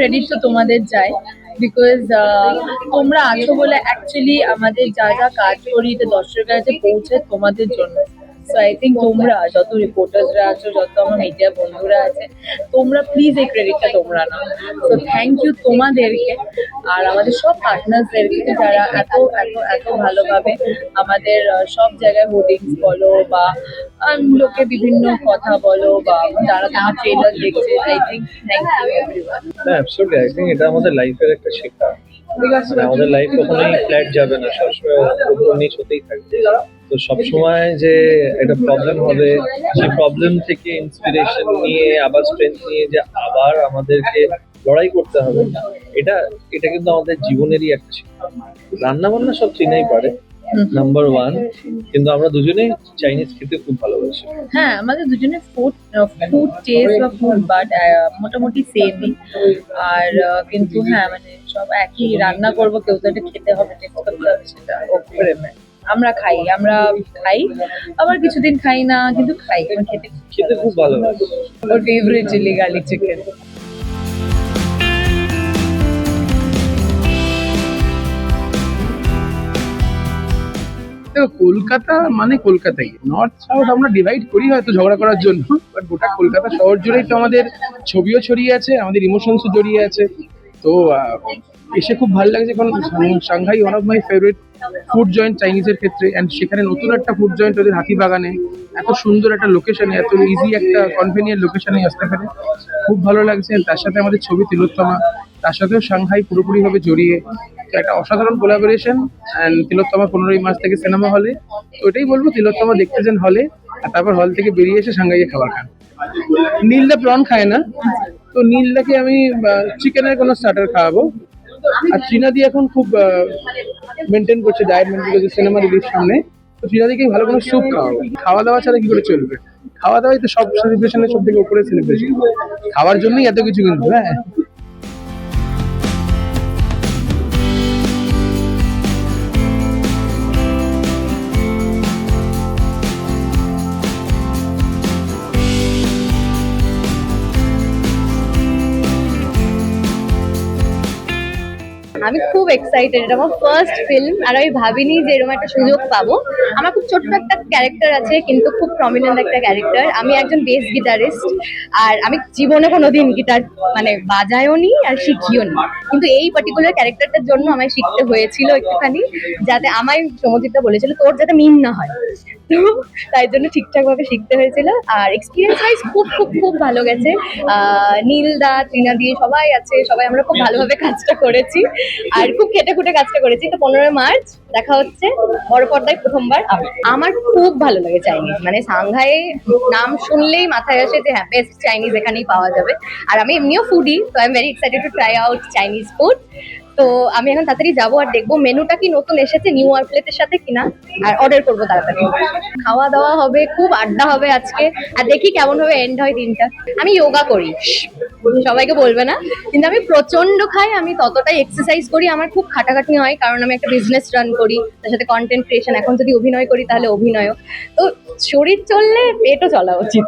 Credit তো তোমাদের যায় বিকজ তোমরা আছো বলে অ্যাকচুয়ালি আমাদের যা যা কাজ করি, এটা দর্শকের কাছে পৌঁছে তোমাদের জন্য। সো আই থিঙ্ক তোমরা, যত রিপোর্টার্সরা আছো, যত আমার মিডিয়া বন্ধুরা আছে, তোমরা প্লিজ এই ক্রেডিটটা তোমরা নাও। সো থ্যাংক ইউ তোমাদেরকে আর আমাদের সব পার্টনার্সদেরকে যারা এত এত এত ভালোভাবে আমাদের সব জায়গায় হোর্ডিংস বলো বা লোকে বিভিন্ন কথা বলো বা যারা তোমার ট্রেলার দেখছে I think thank you everyone হ্যাঁ অ্যাবসলিউটলি আই থিঙ্ক এটা আমাদের লাইফের একটা শেখা আমাদের লাইফ কখনোই ফ্ল্যাট যাবে না সবসময় উপর নিচ হতেই থাকবে। তো সবসময় যে একটা প্রবলেম হবে সেই প্রবলেম থেকে ইন্সপিরেশন নিয়ে আবার স্ট্রেংথ নিয়ে যে আবার আমাদেরকে লড়াই করতে হবে এটা এটা কিন্তু আমাদের জীবনেরই একটা শিক্ষা। রান্না বান্না সব চিনাই পারে নাম্বার ওয়ান কিন্তু আমরা দুজনেই চাইনিজ খেতে খুব ভালোবাসি। হ্যাঁ আমাদের দুজনে ফুড ফুড টেস্ট বা ফুড বাট মোটামুটি সেমই আর কিন্তু হ্যাঁ মানে সব একই রান্না করব কেউ তো এটা খেতে হবে টেস্ট করতে হবে সেটা ওপরে আমরা খাই আমরা খাই আবার কিছুদিন খাই না কিন্তু খাই খেতে খেতে খুব ভালোবাসি। ওর ফেভারিট চিলি গার্লিক চিকেন দেখো কলকাতা মানে কলকাতাই। নর্থ সাউথ আমরা ডিভাইড করি হয়তো ঝগড়া করার জন্য বাট গোটা কলকাতা শহর জুড়েই তো আমাদের ছবিও ছড়িয়ে আছে, আমাদের ইমোশনসও জড়িয়ে আছে। তো এসে খুব ভালো লাগছে কারণ Shanghai one of my favourite food joint চাইনিজের ক্ষেত্রে অ্যান্ড সেখানে নতুন একটা ফুড জয়েন্ট ওদের হাতিবাগানে এত সুন্দর একটা লোকেশনে এত ইজি একটা কনভেনিয়েন্ট লোকেশনে আসতে পারে। খুব ভালো লাগছে তার সাথে আমাদের ছবি তিলোত্তমা, তার সাথেও সাংহাই পুরোপুরিভাবে জড়িয়ে। একটা অসাধারণ কোলাবোরেশন অ্যান্ড তিলোত্তমা পনেরোই মাস থেকে সিনেমা হলে তো ওটাই বলব, তিলোত্তমা দেখতে যান হলে আর তারপর হল থেকে বেরিয়ে এসে সাংহাইয়ে খাবার খান। নীলদা প্রন খায় না। তো নীলদাকে আমি চিকেনের কোনো স্টার্টার খাওয়াবো। আর চীনাদি এখন খুব মেনটেন করছে ডায়েট মেনটেন করছে সিনেমা রিলিজ সামনে। তো চীনাদিকে ভালো কোনো স্যুপ খাওয়াবো। খাওয়া দাওয়া ছাড়া কি করে চলবে? খাওয়া দাওয়াই তো সব সেলিব্রেশনের সব থেকে উপরে সেলিব্রেশন খাওয়ার জন্যই এত কিছু কিন্তু হ্যাঁ? আমি খুব এক্সাইটেড এটা আমার ফার্স্ট ফিল্ম আর আমি ভাবিনি যে এরকম একটা সুযোগ পাবো। আমার খুব ছোট্ট একটা ক্যারেক্টার আছে, কিন্তু খুব প্রমিনেন্ট একটা ক্যারেক্টার আমি একজন বেস গিটারিস্ট আর আমি জীবনে কোনোদিন গিটার মানে বাজায়ও নি আর শিখিও নি। কিন্তু এই পার্টিকুলার ক্যারেক্টারটার জন্য আমায় শিখতে হয়েছিল একটুখানি, যাতে আমায় সমজিৎদা বলেছিল, তোর যাতে মিন না হয়। তাই জন্য ঠিকঠাক ভাবে শিখতে হয়েছিল। আর এক্সপিরিয়েন্স ওয়াইজ খুব খুব খুব ভালো গেছে। নীল দা, ত্রিনা দিয়ে সবাই আছে, সবাই আমরা খুব ভালোভাবে কাজটা করেছি। আর খুব খেটে খুঁটে কাজটা করেছি। তো পনেরোই মার্চ দেখা হচ্ছে, বড় পর্দায় প্রথমবার। আমার। খুব ভালো লাগে চাইনিজ। মানে সাংঘাই নাম শুনলেই মাথায় আসে যে হ্যাঁ বেস্ট চাইনিজ এখানেই পাওয়া যাবে। আর আমি এমনিও ফুডি তো I am very excited to try out Chinese food তো আমি এখন তাড়াতাড়ি যাব আর দেখব মেনুটা কি নতুন এসেছে নিউ আর প্লেটের সাথে কিনা। আর অর্ডার করব তাড়াতাড়ি। খাওয়া দাওয়া হবে, খুব আড্ডা হবে আজকে। আর দেখি কেমন হবে এন্ড হয় দিনটা। আমি যোগা করি। সবাইকে বলবে না। কিন্তু আমি প্রচণ্ড খাই, আমি ততটাই এক্সারসাইজ করি, আমার খুব খাটাখাটি হয়, কারণ আমি একটা বিজনেস রান করি, তার সাথে কন্টেন্ট ক্রিয়েশন এখন যদি অভিনয় করি, তাহলে অভিনয়ও। তো শরীর চললে পেটও চলা উচিত।